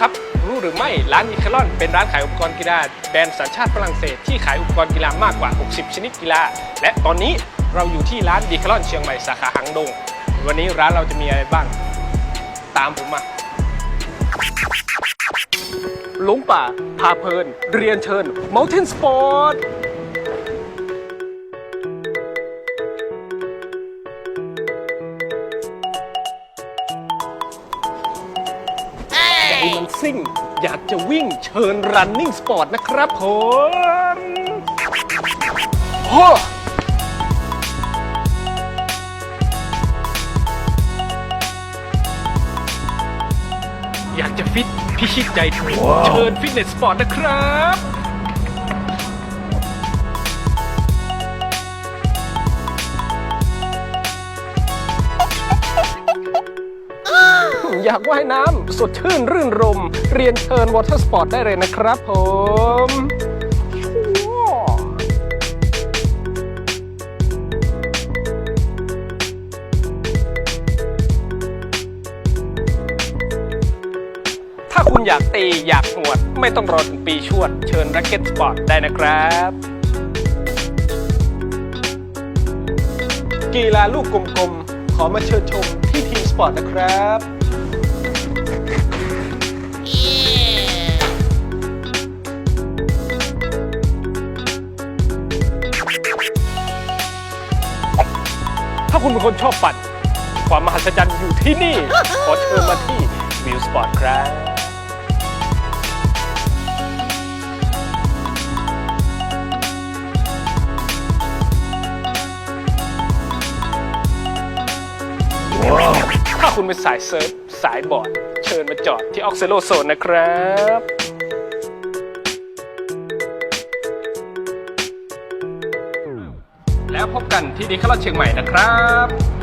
ครับ รู้หรือไม่ร้านอีคลอนเป็นร้านขายอุปกรณ์กีฬาแบรนด์สัญชาติฝรั่งเศสที่ขายอุปกรณ์กีฬามากกว่า 60 ชนิดกีฬา และตอนนี้เราอยู่ที่ร้านดีคลอนเชียงใหม่สาขาหางดง วันนี้ร้านเราจะมีอะไรบ้าง ตามผมมาหลงป่าพาเพลิน เรียนเชิญ Mountain Sport มันซิ่ง อยากจะวิ่งเชิญ running sport นะครับผมโอ้อยากจะฟิตพิชิตใจถึงเชิญฟิตเนสสปอร์ตนะครับ อยากว่ายน้ำสดชื่นรื่นรม เรียนเชิญวอเตอร์สปอร์ตได้เลยนะครับผมถ้าคุณอยากตีอยากหวด ไม่ต้องรอถึงปีชวด เชิญ r a c เก็ตสปอร์ตได้นะครับ กีฬาลูกกลมๆ ขอมาเชิญชมที่ทีมสปอร์ตนะครับ ถ้าคุณเป็นคนชอบปั่น ความมหัศจรรย์อยู่ที่นี่ ขอเชิญมาที่วิวสปอร์ตครับถ้าคุณเป็นสายเซิร์ฟ สายบอร์ด เชิญมาจอดที่ออกเซโลโซนนะครับ แล้วพบกันที่ดีคาร์ลเชียงใหม่นะครับ